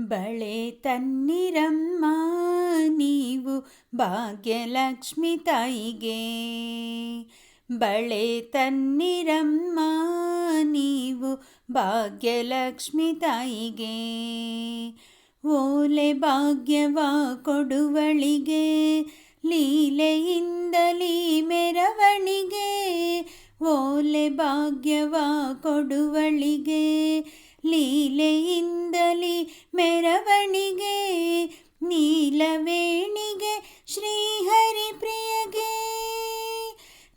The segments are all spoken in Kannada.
ಬಳೆ ತನ್ನಿರಮ್ಮ, ನೀವು ಭಾಗ್ಯಲಕ್ಷ್ಮಿ ತಾಯಿಗೆ. ಬಳೆ ತನ್ನಿರಮ್ಮ, ನೀವು ಭಾಗ್ಯಲಕ್ಷ್ಮಿ ತಾಯಿಗೆ. ಓಲೆ ಭಾಗ್ಯವ ಕೊಡುವಳಿಗೆ, ಲೀಲೆಯಿಂದಲೀ ಮೆರವಣಿಗೆ. ಓಲೆ ಭಾಗ್ಯವ ಕೊಡುವಳಿಗೆ ಲೀಲೆಯಿಂದಲಿ ಮೆರವಣಿಗೆ, ನೀಲವೇಣಿಗೆ ಶ್ರೀಹರಿ ಪ್ರಿಯಗೆ.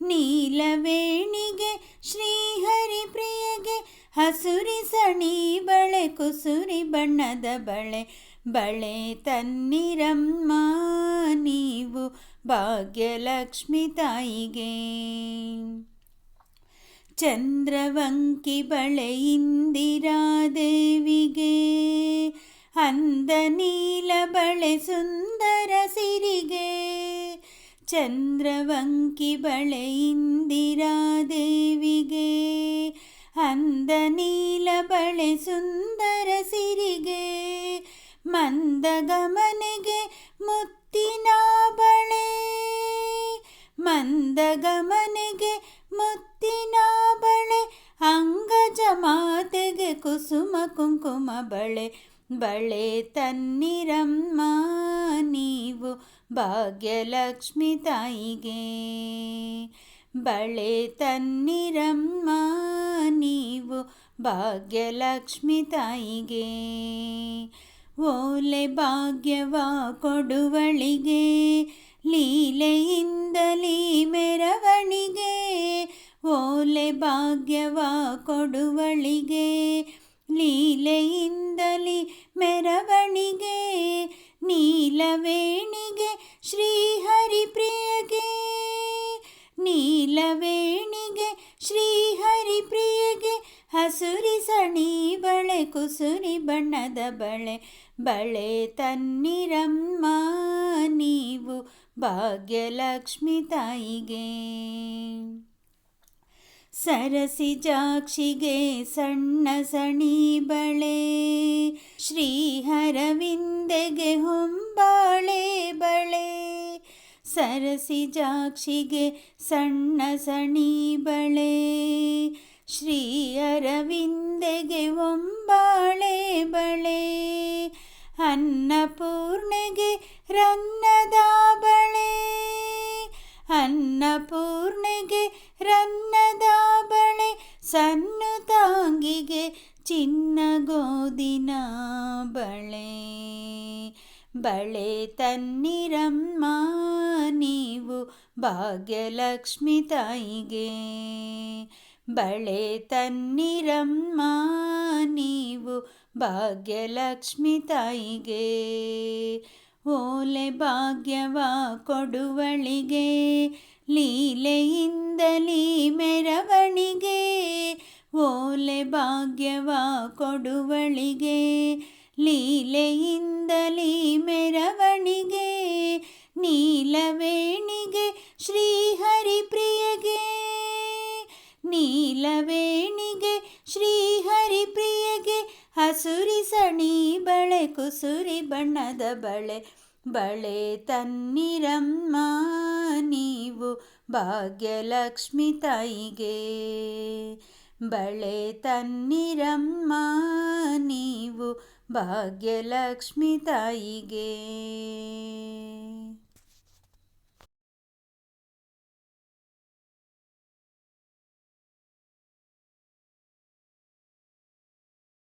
ನೀಲವೇಣಿಗೆ ಶ್ರೀಹರಿ ಪ್ರಿಯಗೆ, ಹಸುರಿ ಸಣಿ ಬಳೆ, ಕುಸುರಿ ಬಣ್ಣದ ಬಳೆ ಬಳೆ ತನ್ನಿರಮ್ಮ ನೀವು ಭಾಗ್ಯಲಕ್ಷ್ಮಿ ತಾಯಿಗೆ. ಚಂದ್ರವಂಕಿ ಬಳೆ ಇಂದಿರಾದೇವಿಗೆ, ಅಂದ ನೀಲ ಬಳೆ ಸುಂದರ ಸಿರಿಗೆ. ಚಂದ್ರವಂಕಿ ಬಳೆ ಇಂದಿರಾದೇವಿಗೆ, ಅಂದ ನೀಲ ಬಳೆ ಸುಂದರ ಸಿರಿಗೆ. ಮಂದಗಮನೆಗೆ ಮುತ್ತಿನ ಬಳೆ ಮಂದಗಮನೆಗೆ ಕುಸುಮ ಕುಂಕುಮ ಬಳೆ ಬಳೆ ತನ್ನಿರಮ್ಮ ನೀವು ಭಾಗ್ಯಲಕ್ಷ್ಮಿ ತಾಯಿಗೆ. ಬಳೆ ತನ್ನಿರಮ್ಮ ನೀವು ಭಾಗ್ಯಲಕ್ಷ್ಮಿ ತಾಯಿಗೆ. ಓಲೆ ಭಾಗ್ಯವ ಕೊಡುವಳಿಗೆ, ಲೀಲೆಯಿಂದಲೀ ಮೆರವಣಿಗೆ. ಓಲೆ ಭಾಗ್ಯವ ಕೊಡುವಳಿಗೆ ಲೀಲೆಯಿಂದಲಿ ಮೆರವಣಿಗೆ, ನೀಲವೇಣಿಗೆ ಶ್ರೀಹರಿಪ್ರಿಯಗೆ ನೀಲವೇಣಿಗೆ ಶ್ರೀಹರಿಪ್ರಿಯಗೆ ಹಸುರಿ ಸಣಿ ಬಳೆ, ಕುಸುರಿ ಬಣ್ಣದ ಬಳೆ ಬಳೆ ತನ್ನಿರಮ್ಮ ನೀವು ಭಾಗ್ಯಲಕ್ಷ್ಮಿ ತಾಯಿಗೆ. ಸರಸಿ ಜಾಕ್ಷಿಗೆ ಸಣ್ಣ ಸಣಿ ಬಳೆ, ಶ್ರೀಹರವಿಂದೆಗೆ ಹೊಂಬಾಳೆ ಬಳೆ, ಸರಸಿ ಜಾಕ್ಷಿಗೆ ಸಣ್ಣ ಸಣಿ ಬಳೆ ಶ್ರೀ ಅರವಿಂದೆಗೆ ಒಂಬಾಳೆ ಬಳೆ ಅನ್ನಪೂರ್ಣೆಗೆ ರನ್ನದ ಬಳೆ ತನ್ನಿರಮ್ಮ, ನೀವು ಭಾಗ್ಯಲಕ್ಷ್ಮಿ ತಾಯಿಗೆ. ಬಳೆ ತನ್ನಿರಮ್ಮ, ನೀವು ಭಾಗ್ಯಲಕ್ಷ್ಮಿ ತಾಯಿಗೆ. ಓಲೆ ಭಾಗ್ಯವ ಕೊಡುವಳಿಗೆ, ಲೀಲೆಯಿಂದಲೀ ಮೆರವಣಿಗೆ. ಓಲೆ ಭಾಗ್ಯವ ಕೊಡುವಳಿಗೆ ಲೀಲೆಯಿಂದಲೀ ಮೆರವಣಿಗೆ, ನೀಲವೇಣಿಗೆ ಶ್ರೀಹರಿಪ್ರಿಯಗೆ ನೀಲವೇಣಿಗೆ ಶ್ರೀಹರಿಪ್ರಿಯಗೆ ಹಸುರಿ ಸಣಿ ಬಳೆ, ಕುಸುರಿ ಬಣ್ಣದ ಬಳೆ ಬಳೆ ತನ್ನಿರಮ್ಮ ನೀವು ಭಾಗ್ಯಲಕ್ಷ್ಮಿ ತಾಯಿಗೆ, ಬಳೆ ತನ್ನಿರಮ್ಮ ಭಾಗ್ಯಲಕ್ಷ್ಮಿ ತಾಯಿಗೆ.